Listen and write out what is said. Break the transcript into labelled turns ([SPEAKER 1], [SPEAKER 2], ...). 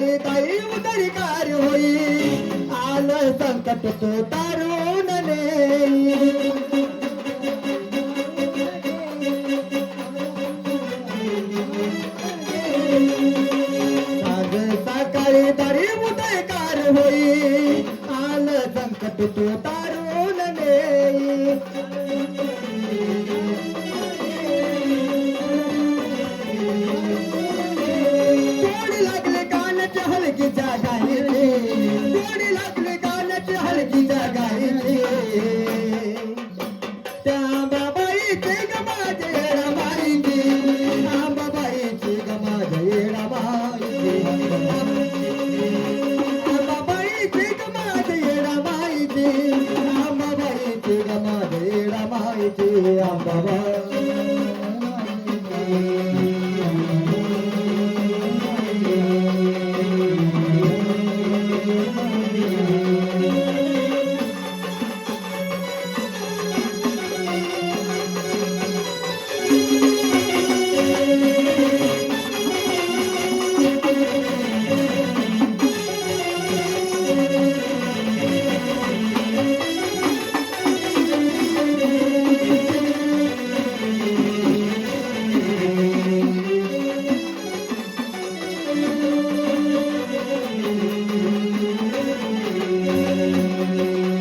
[SPEAKER 1] उतरी ताई उतरी होई आल संकट तो तारून आज सकाळी तरी कार होई आल संकट तो तारून नेई. যে আমার Música